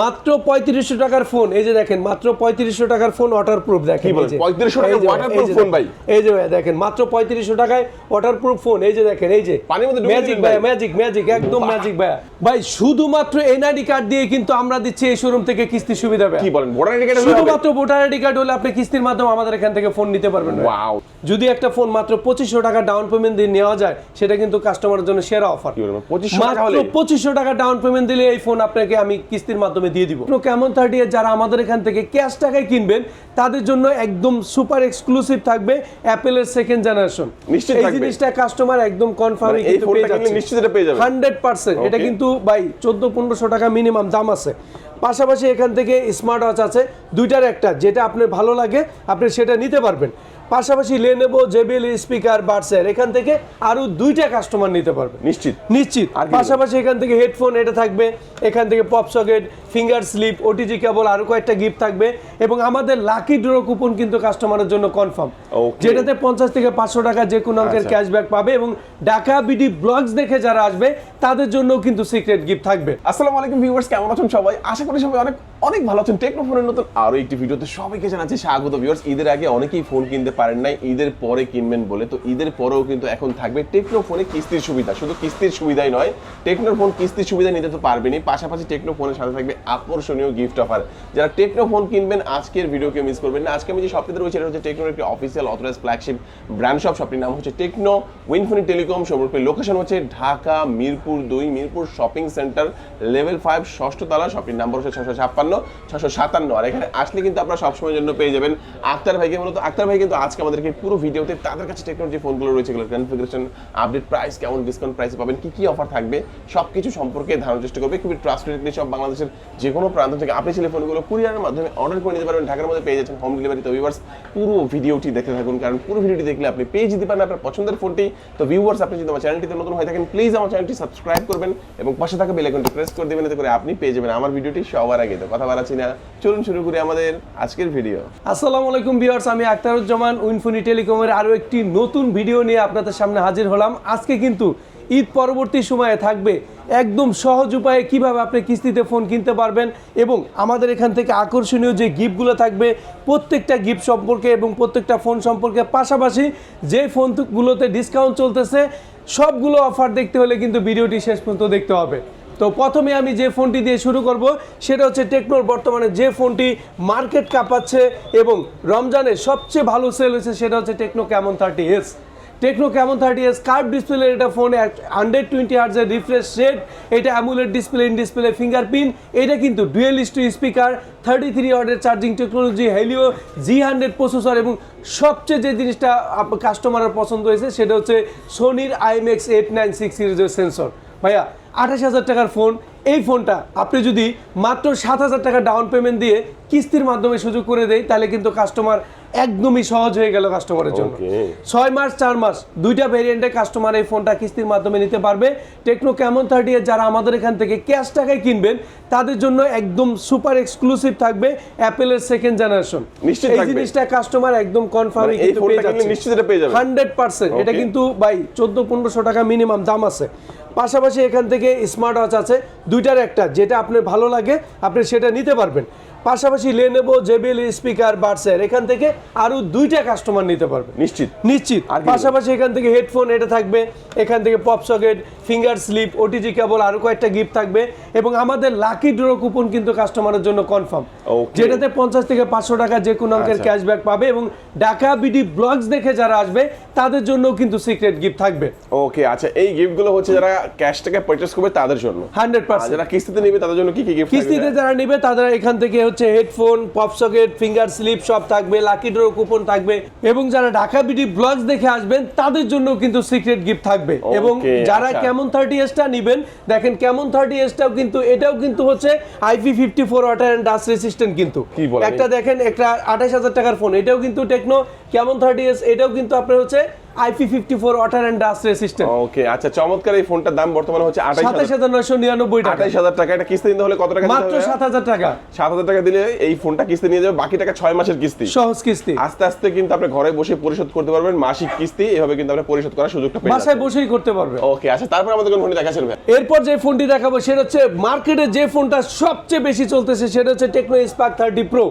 মাত্র পঁয়ত্রিশশো টাকার ফোন এই যে দেখেন মাত্র পঁয়ত্রিশশো টাকার ফোন ওয়াটার প্রুফ দেখেন কি বলেন? এই যে। 3500 টাকার এই যে, waterproof এই যে ফোন। ভাই? এই যে ভাই দেখেন মাত্র পঁয়ত্রিশশো টাকায় ওয়াটার প্রুফ ফোন এই যে দেখেন এই যে পানির মধ্যে ম্যাজিক ভাই। ম্যাজিক ম্যাজিক একদম ম্যাজিক ভাই ভাই শুধুমাত্র এনআইডি কার্ড দিয়ে কিন্তু আমরা দিচ্ছি এই শোরুম থেকে কিস্তির সুবিধা ভাই কি বলেন ভোটার আইডি কার্ড শুধুমাত্র ভোটার আইডি কার্ড হলে আপনি কিস্তির মাধ্যমে আমাদের এখান থেকে ফোন নিতে পারবেন। ওয়াও যদি একটা ফোন মাত্র পঁচিশশো টাকা ডাউন পেমেন্ট দিয়ে নেওয়া যায় সেটা কিন্তু কাস্টমারের জন্য সেরা অফার কি বলবেন 2500 টাকা পঁচিশশো টাকা ডাউন পেমেন্ট দিলে এই ফোন আপনাকে আমি কিস্তির মাধ্যমে দিয়ে দিব। কেমন থার্টি যারা আমাদের এখান থেকে ক্যাশ টাকায় কিনবেন তাদের জন্য একদম সুপার এক্সক্লুসিভ থাকবে অ্যাপেলের সেকেন্ড জেনারেশন নিশ্চিত এই জিনিসটা কাস্টমার একদম কনফার্ম মানে এই ফোনটা কিনলে নিশ্চিত এটা পেয়ে যাবে। হান্ড্রেড পার্সেন্ট এটা কিন্তু ভাই চোদ্দ পনেরোশো টাকা মিনিমাম দাম আছে। পাশাপাশি এখান থেকে স্মার্ট ওয়াচ আছে। দুইটার একটা যেটা আপনার ভালো লাগে আপনি সেটা নিতে পারবেন। পাশাপাশি লেনেবো জেবিএল স্পিকার বার্সের এখান থেকে আরও দুইটা কাস্টমার নিতে পারবে। নিশ্চিত। নিশ্চিত। আর পাশাপাশি এখান থেকে হেডফোন এটা থাকবে এখান থেকে pop socket finger slip OTG cable আরও কয়েকটা গিফট থাকবে। এবং আমাদের লাকি ড্র কুপন কিন্তু কাস্টমারের জন্য কনফার্ম. যেটাতে পঞ্চাশ থেকে পাঁচশো টাকা যে কোনো অঙ্কের আচ্ছা। ক্যাশব্যাক পাবে এবং ঢাকা বিডি ব্লগস দেখে যারা আসবে তাদের জন্য কিন্তু সিক্রেট গিফট থাকবে। আসসালামু আলাইকুম ভিউয়ার্স কেমন আছেন সবাই? আশা করি সবাই অনেক অনেক ভালো আছেন। টেকনোফোনের নতুন আরও একটি ভিডিওতে সবাইকে জানাচ্ছি স্বাগত। ভিউয়ার্স ঈদের আগে অনেকেই ফোন কিনতে পারেন নাই, ঈদের পরে কিনবেন বলে। তো ঈদের পরেও কিন্তু এখন থাকবে টেকনোফোনে কিস্তির সুবিধা। শুধু কিস্তির সুবিধাই নয় টেকনোর ফোন কিস্তির সুবিধা নিতে তো পারবেনই। পাশাপাশি টেকনো ফোনের সাথে থাকবে আকর্ষণীয় গিফট অফার যারা টেকনো ফোন কিনবেন, আজকের ভিডিওকে মিস করবেন না। আজকে আমি যে শপটিতে রয়েছে, এটা হচ্ছে টেকনোর একটি official authorize flagship brand shop শপটির নাম হচ্ছে টেকনো। উইনফোনি টেলিকম সম্পর্কে লোকেশন হচ্ছে ঢাকা, মিরপুর দুই, Mirpur shopping center level five ষষ্ঠ তলা। শপটির নাম্বার হচ্ছে ছশো ছাপ্পান্ন ছশো সাতান্ন। আর এখানে আসলে কিন্তু আপনারা সবসময়ের জন্য পেয়ে যাবেন আক্তার ভাইকে। মূলত আক্তার ভাই কিন্তু আজকে আমাদেরকে পুরো ভিডিওতে তাদের কাছে টেকনোর যে ফোনগুলো রয়েছে, এগুলোর কনফিগারেশন আপডেট প্রাইস কেমন ডিসকাউন্ট প্রাইসে পাবেন, কি কি অফার থাকবে সব কিছু সম্পর্কে ধারণার চেষ্টা করবে। খুবই ট্রাস্টেড সব বাংলাদেশের যে কোনো প্রান্ত থেকে আপনি ছেলে ফোনগুলো কুরিয়ারের মাধ্যমে অর্ডার করে নিতে পারবেন। ঢাকার মধ্যে পেয়ে যাচ্ছেন হোম ডেলিভারি তো ভিউয়ার্স পুরো ভিডিওটি দেখতে থাকুন, কারণ পুরো ভিডিওটি দেখলে আপনি পেয়ে যেতে পারেন আপনার পছন্দের ফোনটি তো ভিউয়ার্স আপনি যদি আমার চ্যানেলটিতে নতুন হয়ে থাকেন প্লিজ আমার চ্যানেলটি সাবস্ক্রাইব করবেন এবং পাশে থাকা বেল আইকনটি প্রেস করে দেবেন, এতে করে আপনি পেয়ে যাবেন আমার ভিডিওটি সবার আগে। তো কথা বাড়াচ্ছি না, চলুন শুরু করি আমাদের আজকের ভিডিও আসসালামু আলাইকুম ভিউয়ার্স আমি আক্তারুজ্জামান। উইনফোনি টেলিকমের আরও একটি নতুন ভিডিও নিয়ে আপনাদের সামনে হাজির হলাম। আজকে কিন্তু ঈদ পরবর্তী সময়ে থাকবে। একদম সহজ উপায়ে কীভাবে আপনি কিস্তিতে ফোন কিনতে পারবেন এবং আমাদের এখান থেকে আকর্ষণীয় যে গিফটগুলো থাকবে, প্রত্যেকটা গিফট সম্পর্কে এবং প্রত্যেকটা ফোন সম্পর্কে পাশাপাশি যে ফোনগুলোতে ডিসকাউন্ট চলতেছে, সবগুলো অফার দেখতে হলে কিন্তু ভিডিওটি শেষ পর্যন্ত দেখতে হবে। তো প্রথমে আমি যে ফোনটি দিয়ে শুরু করব, সেটা হচ্ছে টেকনোর বর্তমানে যে ফোনটি মার্কেট কাঁপাচ্ছে এবং রমজানে সবচেয়ে ভালো সেল হয়েছে সেটা হচ্ছে Tecno Camon thirty S. Tecno Camon thirty S curve display এটা ফোন হান্ড্রেড টোয়েন্টি হার্জের রিফ্রেশ রেট এটা AMOLED display in display fingerprint এটা কিন্তু dual two speaker thirty three ওয়ার্ডের charging technology Helio G hundred processor এবং সবচেয়ে যে জিনিসটা কাস্টমারের পছন্দ হয়েছে সেটা হচ্ছে সোনির আইএমএক্স এইট নাইন সিক্স সিরিজের সেন্সর ভাইয়া আঠাশ হাজার টাকার ফোন এই ফোনটা আপনি যদি মাত্র সাত হাজার টাকা ডাউন পেমেন্ট দিয়ে কিস্তির মাধ্যমে সুযোগ করে দেয় তাহলে কিন্তু কাস্টমার একদমই সহজ হয়ে গেল কাস্টমারের জন্য। ছয় মাস চার মাস দুইটা ভেরিয়েন্টে কাস্টমার এই ফোনটা কিস্তির মাধ্যমে নিতে পারবে। টেকনো কেমন থার্টি যারা আমাদের এখান থেকে ক্যাশ টাকায় কিনবেন তাদের জন্য একদম সুপার এক্সক্লুসিভ থাকবে অ্যাপেলের সেকেন্ড জেনারেশন এই জিনিসটা কাস্টমার একদম কনফার্ম পেয়ে। হান্ড্রেড পার্সেন্ট এটা কিন্তু ভাই চোদ্দ পনেরোশো টাকা মিনিমাম দাম আছে। পাশাপাশি এখান থেকে স্মার্ট ওয়াচ আছে। দুইটার একটা, যেটা আপনার ভালো লাগে, আপনি সেটা নিতে পারবেন। পাশাপাশি লেনেবো জেবিএল স্পিকার বার্সের এখান থেকে আরও দুইটা কাস্টমার নিতে পারবে। নিশ্চিত। নিশ্চিত। আর পাশাপাশি এখান থেকে হেডফোন এটা থাকবে। এখান থেকে pop socket finger slip OTG cable আরও কয়েকটা গিফট থাকবে। এবং আমাদের লাকি ড্র কুপন কিন্তু কাস্টমারের জন্য কনফার্ম যেটাতে পঞ্চাশ থেকে পাঁচশো টাকা যে কোনো অঙ্কের আচ্ছা। ক্যাশব্যাক পাবে এবং ঢাকা বিডি ব্লগস দেখে যারা আসবে তাদের জন্য কিন্তু সিক্রেট গিফট থাকবে। ওকে আচ্ছা এই গিফটগুলো হচ্ছে যারা ক্যাশ টাকা পারচেজ করবে তাদের জন্য। হান্ড্রেড পার্সেন্ট যারা কিস্তিতে নেবে তাদের জন্য কি কি গিফট কিস্তিতে যারা নেবে তারা এখান থেকে হচ্ছে headphone pop socket finger slip সব থাকবে লাকি ড্র কুপন থাকবে এবং যারা ঢাকা বিডি ব্লগস দেখে আসবেন তাদের জন্য কিন্তু সিক্রেট গিফট থাকবে। এবং যারা আচ্ছা। কেমন থার্টি এসটা নেবেন দেখেন কেমন থার্টি এসটাও কিন্তু এটাও কিন্তু হচ্ছে IP fifty four water and dust resistant কিন্তু। একটা দেখেন একটা আঠাশ হাজার টাকার ফোন এটাও কিন্তু টেকনো কেমন থার্টি এস এটাও কিন্তু আপনার হচ্ছে IP fifty four water and dust resistant okay আচ্ছা চমৎকার এই ফোনটার দাম বর্তমানে হচ্ছে সাতাশ হাজার নয়শো নিরানব্বই টাকা। আঠাইশ হাজার টাকা এটা কিস্তি নিতে হলে কত টাকা মাত্র সাত হাজার টাকা। সাত হাজার টাকা দিলে এই ফোনটা কিস্তি নিয়ে যাবে বাকি টাকা ছয় মাসের কিস্তি। সহজ কিস্তি। আস্তে আস্তে কিন্তু আপনি ঘরে বসে পরিশোধ করতে পারবেন মাসিক কিস্তি এভাবে কিন্তু আপনি পরিশোধ করার সুযোগটা পেয়ে বাসায় বসেই করতে পারবে। ওকে আচ্ছা তারপর আমাদের কোন ফোনটি দেখাচ্ছেন ভাই? এরপর যে ফোনটি দেখাবো সেটা হচ্ছে মার্কেটে যে ফোনটা সবচেয়ে বেশি চলতেছে সেটা হচ্ছে টেকনো স্পার্ক থার্টি প্রো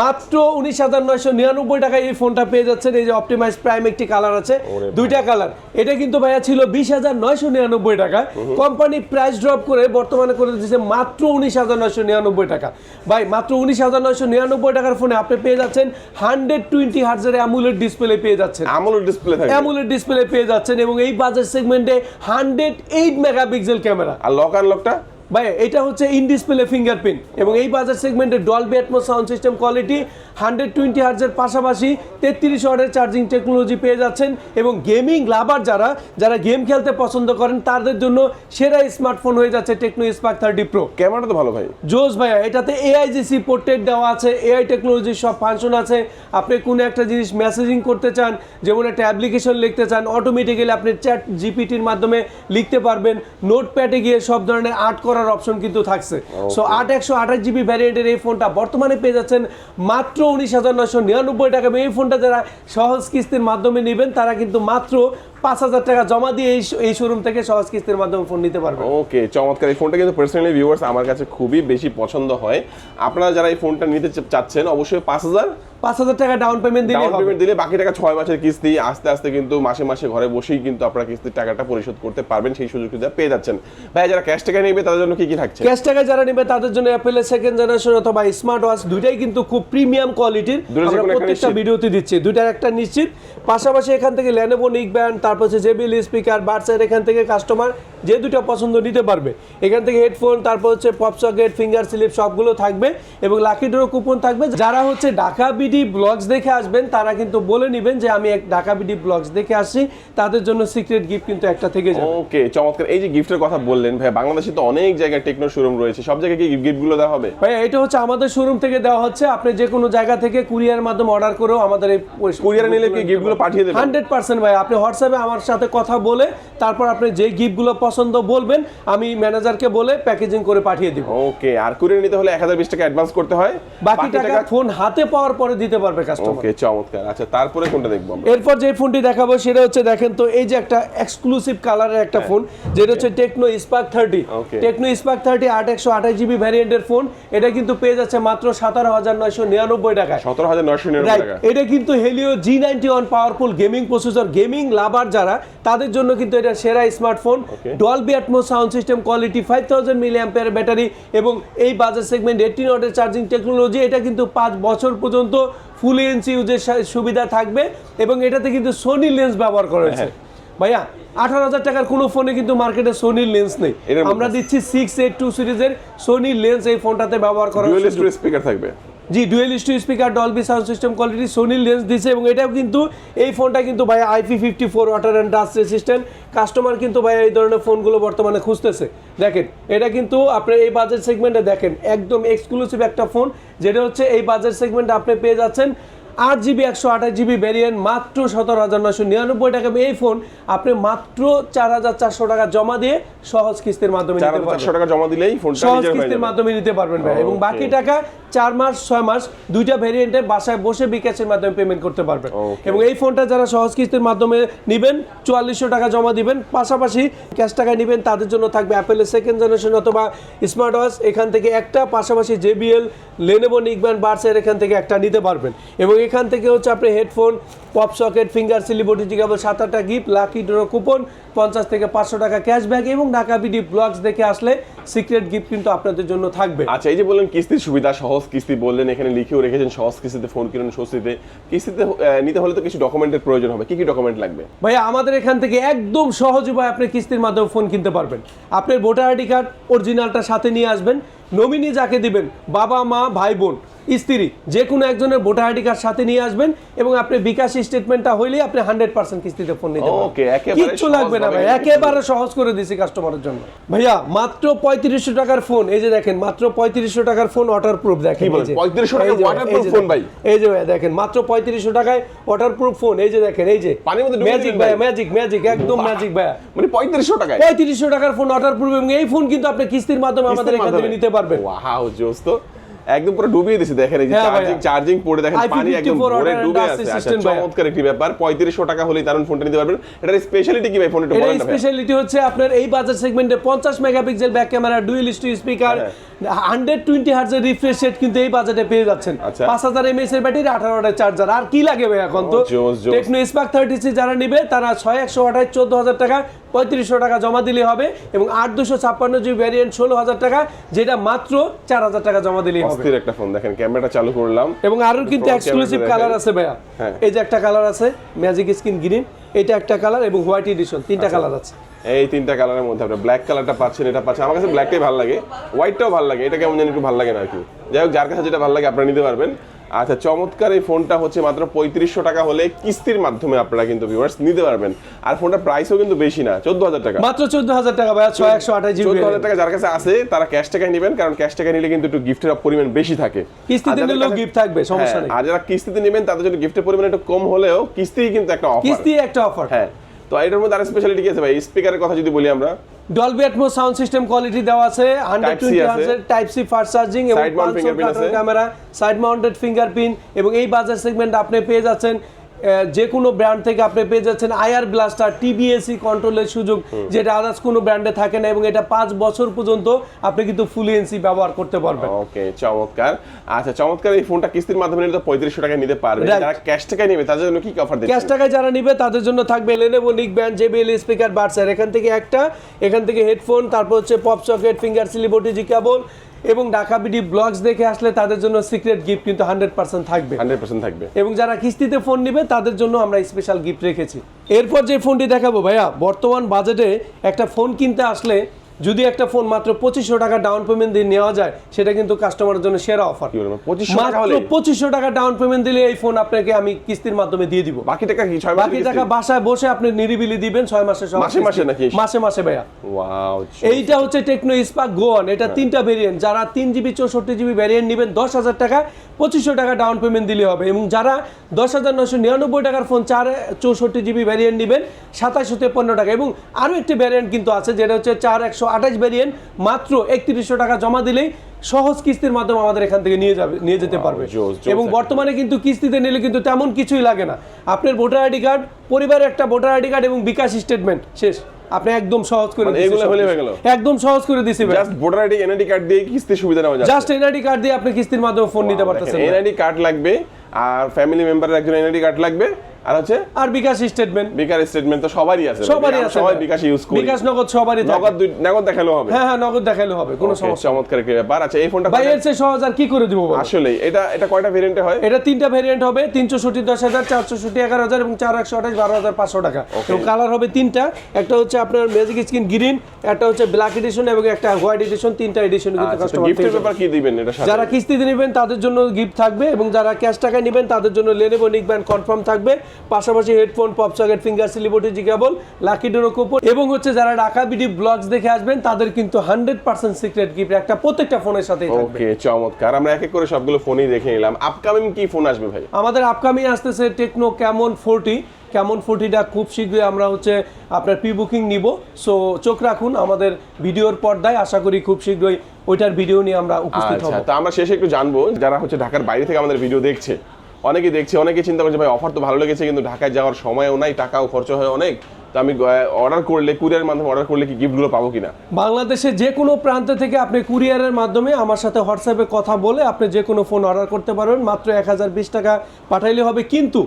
মাত্র উনিশ হাজার নয়শো নিরানব্বই টাকায় এই ফোনটা পেয়ে যাচ্ছেন। এই যে অপটিমাইজ প্রাইম একটি কালার আছে। দুইটা কালার। এটা কিন্তু ভাইয়া ছিল বিশ হাজার নয়শো নিরানব্বই টাকা। কোম্পানি প্রাইস ড্রপ করে বর্তমানে করে দিচ্ছে মাত্র উনিশ হাজার নয়শো নিরানব্বই টাকা। ভাই মাত্র উনিশ হাজার নয়শো নিরানব্বই টাকার ফোনে আপনি পেয়ে যাচ্ছেন হান্ড্রেড টোয়েন্টি হার্জের অ্যামুলেট ডিসপ্লে পেয়ে যাচ্ছেন। আমলের ডিসপ্লে থাকবে। অ্যামুলেট ডিসপ্লে পেয়ে যাচ্ছেন এবং এই বাজেট সেগমেন্টে হান্ড্রেড এইট মেগাপিক্সেল ক্যামেরা আর লক আনলকটা ভাই এটা হচ্ছে ইন ডিসপ্লে ফিঙ্গারপ্রিন্ট এবং এই বাজার সেগমেন্টে Dolby Atmos sound system quality hundred twenty হার্জের পাশাপাশি তেত্রিশ ওয়াটের চার্জিং টেকনোলজি পেয়ে যাচ্ছেন এবং গেমিং লাভার যারা যারা গেম খেলতে পছন্দ করেন তাদের জন্য সেরা স্মার্টফোন হয়ে যাচ্ছে টেকনো স্পার্ক থার্টি প্রো ক্যামেরাটা তো ভালো ভাই। জোস ভাইয়া এটাতে এআইজিসি পোর্ট্রেট দেওয়া আছে এআই টেকনোলজির সব ফাংশন আছে। আপনি কোনো একটা জিনিস মেসেজিং করতে চান যেমন একটা অ্যাপ্লিকেশন লিখতে চান অটোমেটিক্যালি আপনি চ্যাট জিপিটির মাধ্যমে লিখতে পারবেন। নোটপ্যাডে গিয়ে সব ধরনের আর্ট করার অপশন কিন্তু থাকছে। সো আট একশো আঠাশ জিবি ভ্যারিয়েন্টের এই ফোনটা বর্তমানে পেয়ে যাচ্ছেন মাত্র উনিশ হাজার নয়শো নিরানব্বই টাকা। এই ফোনটা যারা সহজ কিস্তির মাধ্যমে নেবেন তারা কিন্তু মাত্র পাঁচ হাজার টাকা জমা দিয়ে এই শোরুম থেকে সহজ কিস্তির মাধ্যমে ফোন নিতে পারবেন। ওকে চমৎকার। এই ফোনটা কিন্তু পার্সোনালি ভিউয়ার্স আমার কাছে খুবই বেশি পছন্দ হয়। আপনারা যারা এই ফোনটা নিতে চাচ্ছেন অবশ্যই পাঁচ হাজার পাঁচ হাজার টাকা ডাউন পেমেন্ট দিলে ডাউন পেমেন্ট দিলে বাকি টাকা ছয় মাসের কিস্তি আস্তে আস্তে কিন্তু মাসে মাসে ঘরে বসেই কিন্তু আপনারা কিস্তির টাকাটা পরিশোধ করতে পারবেন সেই সুযোগ সুবিধা পেয়ে যাচ্ছেন। ভাই যারা ক্যাশ টাকা নেবে তাদের জন্য কি কি থাকছে? ক্যাশ টাকা যারা নেবে তাদের জন্য অ্যাপেলের সেকেন্ড জেনারেশন অথবা স্মার্ট ওয়াচ দুইটাই কিন্তু খুব প্রিমিয়াম কোয়ালিটির আমরা প্রত্যেকটা ভিডিওতে দিচ্ছি। দুইটার একটা নিশ্চিত। পাশাপাশি এখান থেকে ল্যানোভো নিক ব্যান্ড তারপর হচ্ছে জেবিএল স্পিকার বার্সার এখান থেকে কাস্টমার যে দুটো পছন্দ নিতে পারবে। এখান থেকে হেডফোন তারপর হচ্ছে পপ সকেট ফিঙ্গার স্লিপ সবগুলো থাকবে এবং লাকি ড্র কুপন থাকবে। যারা হচ্ছে ঢাকা বিডি ব্লগস দেখে আসবেন তারা কিন্তু বলে নেবেন যে আমি এক ঢাকা বিডি ব্লগস দেখে আসছি। তাদের জন্য সিক্রেট গিফট কিন্তু একটা থেকে যাবে। ওকে চমৎকার। এই যে গিফটের কথা বললেন ভাই বাংলাদেশে তো অনেক জায়গায় টেকনো শোরুম রয়েছে সব জায়গায় কি গিফটগুলো দেওয়া হবে? ভাই এটা হচ্ছে আমাদের শোরুম থেকে দেওয়া হচ্ছে। আপনি যে কোনো জায়গা থেকে কুরিয়ার মাধ্যমে অর্ডার করেও আমাদের এই কুরিয়ারে নিলে কি গিফটগুলো পাঠিয়ে দেবেন? হান্ড্রেড পার্সেন্ট ভাই আপনি হোয়াটসঅ্যাপে আমার সাথে কথা বলে তারপর আপনি যে গিফটগুলো পছন্দ বলবেন আমি ম্যানেজারকে বলে প্যাকেজিং করে পাঠিয়ে দিব। ওকে আর কুরিয়ার নিতে হলে এক হাজার বিশ টাকা অ্যাডভান্স করতে হয়। বাকি টাকা ফোন হাতে পাওয়ার পরে দিতে পারবে কাস্টমার ওকে চমৎকার। আচ্ছা তারপরে কোনটা দেখব আমরা? এরপর যে ফোনটি দেখাবো সেটা হচ্ছে দেখেন তো এই যে একটা এক্সক্লুসিভ কালারের একটা ফোন যেটা হচ্ছে Tecno Spark thirty. Tecno Spark thirty আট একশো আঠাশ জিবি ভ্যারিয়েন্টের ফোন এটা কিন্তু পেয়ে যাচ্ছে মাত্র সাতারো হাজার নয়শো নিরানব্বই টাকায়। সতেরো হাজার নয়শো টাকা এটা কিন্তু Helio G ninety one powerful gaming processor gaming lover যারা তাদের জন্য কিন্তু এটা সেরা smartphone. Dolby Atmos sound system quality five thousand milli অ্যাম্পের battery এবং এই বাজার সেগমেন্ট এইটিন ওয়াটের চার্জিং টেকনোলজি এটা কিন্তু পাঁচ বছর পর্যন্ত ফুল এনসি ইউজের সুবিধা থাকবে এবং এটাতে কিন্তু সোনি লেন্স ব্যবহার করা হয়েছে হ্যাঁ। ভাইয়া আঠারো হাজার টাকার কোনো ফোনে কিন্তু মার্কেটে সোনির লেন্স নেই। আমরা দিচ্ছি সিক্স এইট টু সিরিজের সোনি লেন্স এই ফোনটাতে ব্যবহার করা স্পিকার থাকবে। G dual stereo speaker Dolby sound system quality Sony lens দিছে এবং এটাও কিন্তু এই ফোনটা কিন্তু ভাই IP fifty four water and dust resistant customer কিন্তু ভাই এই ধরনের ফোনগুলো বর্তমানে খুঁজতেছে। দেখেন এটা কিন্তু আপনি এই বাজেট সেগমেন্টে দেখেন একদম এক্সক্লুসিভ একটা ফোন যেটা হচ্ছে এই বাজেট সেগমেন্টে আপনি পেয়ে যাচ্ছেন আট জিবি একশো আঠাশ জিবি ভ্যারিয়েন্ট মাত্র সতেরো হাজার নশো নিরানব্বই টাকা। এই ফোন আপনি মাত্র চার হাজার চারশো টাকা জমা দিয়ে সহজ কিস্তির মাধ্যমে নিতে পারবেন। চারশো টাকা জমা দিলেই ফোনটা সহজ কিস্তির মাধ্যমে নিতে পারবেন ভাই। এবং বাকি টাকা চার মাস ছয় মাস দুইটা ভেরিয়েন্টে বাসায় বসে বিকাশের মাধ্যমে পেমেন্ট করতে পারবেন। এবং এই ফোনটা যারা সহজ কিস্তির মাধ্যমে নেবেন চুয়াল্লিশশো টাকা জমা দিবেন পাশাপাশি ক্যাশ টাকায় নেবেন তাদের জন্য থাকবে অ্যাপেলের সেকেন্ড জেনারেশন অথবা স্মার্ট ওয়াচ এখান থেকে একটা পাশাপাশি জেবিএল লেনেভো নিকব্যান বার্সের এখান থেকে একটা নিতে পারবেন। এবং এখান থেকে হচ্ছে আপনি headphone pop socket finger slip OTG cable সাত আটটা গিফট লাকি ড্র কুপন পঞ্চাশ থেকে পাঁচশো টাকা ক্যাশব্যাক এবং ঢাকা বিডি ব্লগস দেখে আসলে সিক্রেট গিফট কিন্তু আপনাদের জন্য থাকবে। আচ্ছা এই যে বললেন কিস্তির সুবিধা সহজ কিস্তি বললেন এখানে লিখেও রেখেছেন সহজ কিস্তিতে ফোন কিনুন স্বস্তিতে। কিস্তিতে নিতে হলে তো কিছু ডকুমেন্টের প্রয়োজন হবে। কি কি ডকুমেন্ট লাগবে? ভাইয়া আমাদের এখান থেকে একদম সহজ উপায় আপনি কিস্তির মাধ্যমে ফোন কিনতে পারবেন। আপনার ভোটার আইডি কার্ড অরিজিনালটা সাথে নিয়ে আসবেন। নমিনি যাকে দিবেন বাবা মা ভাই বোন। স্ত্রী যে কোনো একজনের ভোটার আইডি কার্ড সাথে নিয়ে আসবেন এবং আপনি বিকাশ স্টেটমেন্টটা হইলেই আপনি হান্ড্রেড পার্সেন্ট কিস্তিতে ফোন নিতে পারবেন কিচ্ছু লাগবে না ভাই একেবারে সহজ করে দিছি কাস্টমারের জন্য ভাইয়া মাত্র পঁয়ত্রিশশো টাকার ফোন এই যে দেখেন মাত্র পঁয়ত্রিশশো টাকার ফোন ওয়াটার প্রুফ দেখেন এই যে। 3500 টাকার এই ভাই, দেখেন। ভাই? এই যে ভাই দেখেন মাত্র পঁয়ত্রিশশো টাকায় ওয়াটার প্রুফ ফোন এই যে দেখেন এই যে পানির মধ্যে ম্যাজিক ভাই ভাই। ম্যাজিক ম্যাজিক একদম ম্যাজিক ভাইয়া মানে পঁয়ত্রিশশো টাকায় পঁয়ত্রিশশো টাকার ফোন ওয়াটার প্রুফ এবং এই ফোন কিন্তু আপনি কিস্তির মাধ্যমে আমাদের এখান থেকে নিতে পারবেন ওয়াও জোস তো একদম পুরো ডুবিয়ে দিছে দেখেন এই যে হ্যাঁ চার্জিং চার্জিং পড়ে দেখেন পানি একদম 54 ভরে ডুবে আছে আচ্ছা চমৎকার একটি ব্যাপার পঁয়ত্রিশশো টাকা হলেই দারুণ ফোনটা নিতে পারবেন। এটার স্পেশালিটি কি ভাই ফোন একটু এটা বলেন না স্পেশালিটি হচ্ছে আপনার এই বাজার সেগমেন্টে পঞ্চাশ megapixel back camera dual stereo speaker hundred twenty হার্জের refresh rate কিন্তু এই বাজেটে পেয়ে যাচ্ছেন। আচ্ছা। পাঁচ হাজার এমএস এর ব্যাটারি আঠারো ওয়াটের চার্জার আর কি লাগে ভাই এখন তো। টেকনো স্পার্ক থার্টি সি যারা নিবে তারা ছয় একশো আঠাশ চোদ্দ হাজার টাকা পঁয়ত্রিশশো টাকা জমা দিলে হবে এবং আট দুশো ছাপ্পান্ন জিবি ভ্যারিয়েন্ট ষোলো হাজার টাকা যেটা মাত্র চার হাজার টাকা জমা দিলেই হবে। একটা ফোন দেখেন ক্যামেরাটা চালু করলাম। এবং আরও কিন্তু এক্সক্লুসিভ কালার আছে ভাইয়া। হ্যাঁ। এই যে একটা কালার আছে ম্যাজিক স্কিন গ্রিন এটা একটা কালার এবং হোয়াইট এডিশন তিনটা আচ্ছা। কালার আছে। এই তিনটা কালারের মধ্যে আপনার ব্ল্যাক কালারটা পাচ্ছেন এটা পাচ্ছেন। আমার কাছে ব্ল্যাকটাই ভালো লাগে। হোয়াইটটাও ভালো লাগে এটা কেমন জানি একটু ভালো লাগে না আর কি। যাই হোক যার কাছে যেটা ভালো লাগে আপনারা নিতে পারবেন। আচ্ছা চমৎকার এই ফোনটা হচ্ছে মাত্র পঁয়ত্রিশশো টাকা হলে কিস্তির মাধ্যমে আপনারা কিন্তু ভিউয়ার্স নিতে পারবেন। আর ফোনটার প্রাইসও কিন্তু বেশি না চোদ্দ হাজার টাকা। মাত্র চোদ্দ হাজার টাকা ভাইয়া ছয় একশো আঠাশ চোদ্দ হাজার টাকা যার কাছে আছে তারা ক্যাশ টাকায় নেবেন কারণ ক্যাশ টাকা নিলে কিন্তু একটু গিফটের পরিমাণ বেশি থাকে। কিস্তিতে নিলেও gift থাকবে, সমস্যা হ্যাঁ, নেই। আর যারা কিস্তিতে নেবেন তাদের জন্য গিফটের পরিমাণ একটু কম হলেও কিস্তি কিন্তু একটা অফার কিস্তি একটা অফার হ্যাঁ তো এটার মধ্যে আর স্পেশালিটি কি আছে ভাই স্পিকারের কথা যদি বলি আমরা Dolby Atmos sound system quality দেওয়া আছে হান্ড্রেড Type C টোয়েন্টি আছে। হার্জের টাইপ সি ফাস্ট চার্জিং এবং। ক্যামেরা সাইড মাউন্টেড ফিঙ্গারপ্রিন্ট এবং এই বাজার সেগমেন্ট আপনি পেয়ে যাচ্ছেন যে কোনো ব্র্যান্ড থেকে আপনি পেয়ে যাচ্ছেন আয়ার ব্লাস্টার টিবিএসি কন্ট্রোলের সুযোগ যেটা আদার্স কোনো ব্র্যান্ডে থাকে না এবং এটা পাঁচ বছর পর্যন্ত আপনি কিন্তু ফুল এনসি ব্যবহার করতে পারবেন। ওকে চমৎকার। আচ্ছা চমৎকার এই ফোনটা কিস্তির মাধ্যমে নিলে তো পঁয়ত্রিশশো টাকা নিতে পারবে। যারা ক্যাশ টাকায় নেবে তাদের জন্য কি অফার ক্যাশ টাকায় যারা নিবে তাদের জন্য থাকবে লেনেভো নিক ব্যান্ড জেবিএল স্পিকার বাডসার এখান থেকে একটা এখান থেকে হেডফোন তারপর হচ্ছে pop socket finger slip OTG cable এবং ঢাকা বিডি ব্লগস দেখে আসলে তাদের জন্য সিক্রেট গিফট কিন্তু হান্ড্রেড পার্সেন্ট থাকবে। হান্ড্রেড পার্সেন্ট থাকবে। এবং যারা কিস্তিতে ফোন নিবে তাদের জন্য আমরা স্পেশাল গিফট রেখেছি। এরপর যে ফোনটি দেখাবো ভাইয়া বর্তমান বাজেটে একটা ফোন কিনতে আসলে যদি একটা ফোন মাত্র পঁচিশশো টাকা ডাউন পেমেন্ট দিয়ে নেওয়া যায় সেটা কিন্তু কাস্টমারের জন্য সেরা অফার মাত্র পঁচিশশো টাকা ডাউন পেমেন্ট দিলে এই ফোন আপনাকে আমি কিস্তির মাধ্যমে দিয়ে দিব। বাকি টাকা কি ছয় বাকি টাকা বাসায় বসে আপনি নিরিবিলি দিবেন ছয় সহ মাসে মাসে নাকি? মাসে মাসে ভাইয়া। ওয়াও এইটা হচ্ছে টেকনো স্পার্ক গোয়ান এটা হ্যাঁ। তিনটা ভেরিয়েন্ট যারা তিন জিবি চৌষট্টি জিবি ভ্যারিয়েন্ট নেবেন দশ হাজার টাকা পঁচিশশো টাকা ডাউন পেমেন্ট দিলে হবে। এবং যারা দশ হাজার নশো নিরানব্বই টাকার ফোন চার চৌষট্টি জিবি ভ্যারিয়েন্ট নেবেন সাতাশশো তেপন্ন টাকা। এবং আরও একটি ভ্যারিয়েন্ট কিন্তু আছে যেটা হচ্ছে চার একশো আঠাশ ভ্যারিয়েন্ট মাত্র একত্রিশশো টাকা জমা দিলেই সহজ কিস্তির মাধ্যমে আমাদের এখান থেকে নিয়ে যাবে নিয়ে যেতে পারবে। এবং বর্তমানে কিন্তু কিস্তিতে নিলে কিন্তু তেমন কিছুই লাগে না। আপনার ভোটার আইডি কার্ড পরিবারের একটা ভোটার আইডি কার্ড এবং বিকাশ স্টেটমেন্ট শেষ। আপনি একদম সহজ করে মানে এগুলো হলে হয়ে গেল? একদম সহজ করে দিছি just voter ID NID card দিয়ে কিস্তির সুবিধা নেওয়া যায় জাস্ট এনআইডি কার্ড দিয়ে আপনি কিস্তির মাধ্যমে ফোন নিতে পারতেছেন এনআইডি কার্ড লাগবে আর ফ্যামিলি মেম্বারের একজন এনআইডি কার্ড লাগবে আর হচ্ছে? আর বিকাশ স্টেটমেন্ট বিকাশ স্টেটমেন্ট তো সবারই আছে সবারই আছে। সবাই বিকাশ ইউজ করি। বিকাশ নগদ সবারই নগদ দুই- নগদ দেখালেও হবে। হ্যাঁ হ্যাঁ নগদ দেখাইলে হবে কোনো সমস্যা চমৎকার একটি ব্যাপার। আচ্ছা এই ফোনটা ভাই এর চেয়ে সহজ আর কি করে দিব আসলে এটা এটা কয়টা ভেরিয়েন্টে হয়? এটা তিনটা ভেরিয়েন্ট হবে তিনশো ষাটি দশ হাজার চারশো ষাটি এগারো হাজার এবং চার একশো আঠাশ বারো হাজার পাঁচশো টাকা। এবং কালার হবে তিনটা। একটা হচ্ছে আপনার ম্যাজিক স্কিন গ্রিন একটা হচ্ছে ব্ল্যাক এডিশন এবং একটা হোয়াইট এডিশন তিনটা এডিশন কিন্তু আচ্ছা কাস্টমার গিফটের ব্যাপার কি দিবেন এটা সাথে? যারা কিস্তিতে নেবেন তাদের জন্য গিফট থাকবে এবং যারা ক্যাশ টাকায় নেবেন তাদের জন্য লেনেভো নিক ব্যান্ড কনফার্ম থাকবে। পাশাপাশি headphone pop socket finger slip OTG cable lucky draw coupon এবং হচ্ছে যারা ঢাকা বিডি ব্লগস দেখে আসবেন তাদের কিন্তু হান্ড্রেড পার্সেন্ট সিক্রেট গিফট একটা প্রত্যেকটা ফোনের থাকবে। ওকে চমৎকার। আমরা এক এক করে সবগুলো ফোনই দেখে নিলাম। আপকামিং কি ফোন আসবে ভাই? আমাদের আপকামিং আসতেছে টেকনো ক্যামন ফোরটি ক্যামন ফোরটিটা খুব শীঘ্রই আমরা হচ্ছে আপনার প্রি বুকিং নিব। সো চোখ রাখুন আমাদের ভিডিওর পর্দায় আশা করি খুব শীঘ্রই ওইটার ভিডিও নিয়ে আমরা উপস্থিত আচ্ছা হব। তো আমরা শেষে একটু জানব যারা হচ্ছে ঢাকার বাইরে থেকে আমাদের ভিডিও দেখছে অনেকেই দেখছি অনেকে চিন্তা করছে, ভাই অফার তো ভালো লেগেছে, কিন্তু ঢাকায় যাওয়ার সময়ও নাই, টাকাও খরচ হয় অনেক। তো আমি অর্ডার করলে কুরিয়ার মাধ্যমে অর্ডার করলে কি গিফটগুলো পাবো কিনা? বাংলাদেশে যে কোনো প্রান্ত থেকে আপনি কুরিয়ারের মাধ্যমে আমার সাথে হোয়াটসঅ্যাপে কথা বলে আপনি যে কোনো ফোন অর্ডার করতে পারবেন। মাত্র এক হাজার বিশ টাকা পাঠাইলে হবে, কিন্তু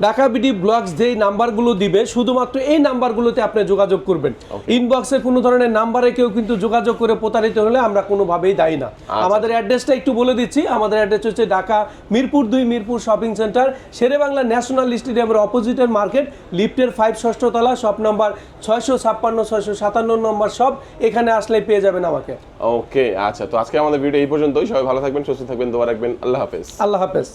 ঢাকা বিডি ব্লগস যেই নাম্বারগুলো দিবে শুধুমাত্র এই নাম্বারগুলোতে আপনি যোগাযোগ করবেন। ইনবক্সে কোনো ধরনের নাম্বারে কেউ কিন্তু যোগাযোগ করে প্রতারিত হলে আমরা কোনোভাবেই দায়ী না। আমাদের অ্যাড্রেসটা একটু বলে দিচ্ছি। আমাদের অ্যাড্রেস হচ্ছে ঢাকা মিরপুর দুই Mirpur shopping center Shere Bangla national স্টেডিয়ামের অপোজিটের মার্কেট লিফটের ফাইভ ষষ্ঠ তলা শপ নাম্বার ছয়শো ছাপ্পান্ন ছয়শো সাতান্ন নম্বর সব এখানে আসলে পেয়ে যাবেন আমাকে। ওকে আচ্ছা। তো আজকে আমাদের ভিডিও এই পর্যন্তই। সবাই ভালো থাকবেন সুস্থ থাকবেন দোয়া রাখবেন। আল্লাহ হাফেজ। আল্লাহ হাফেজ।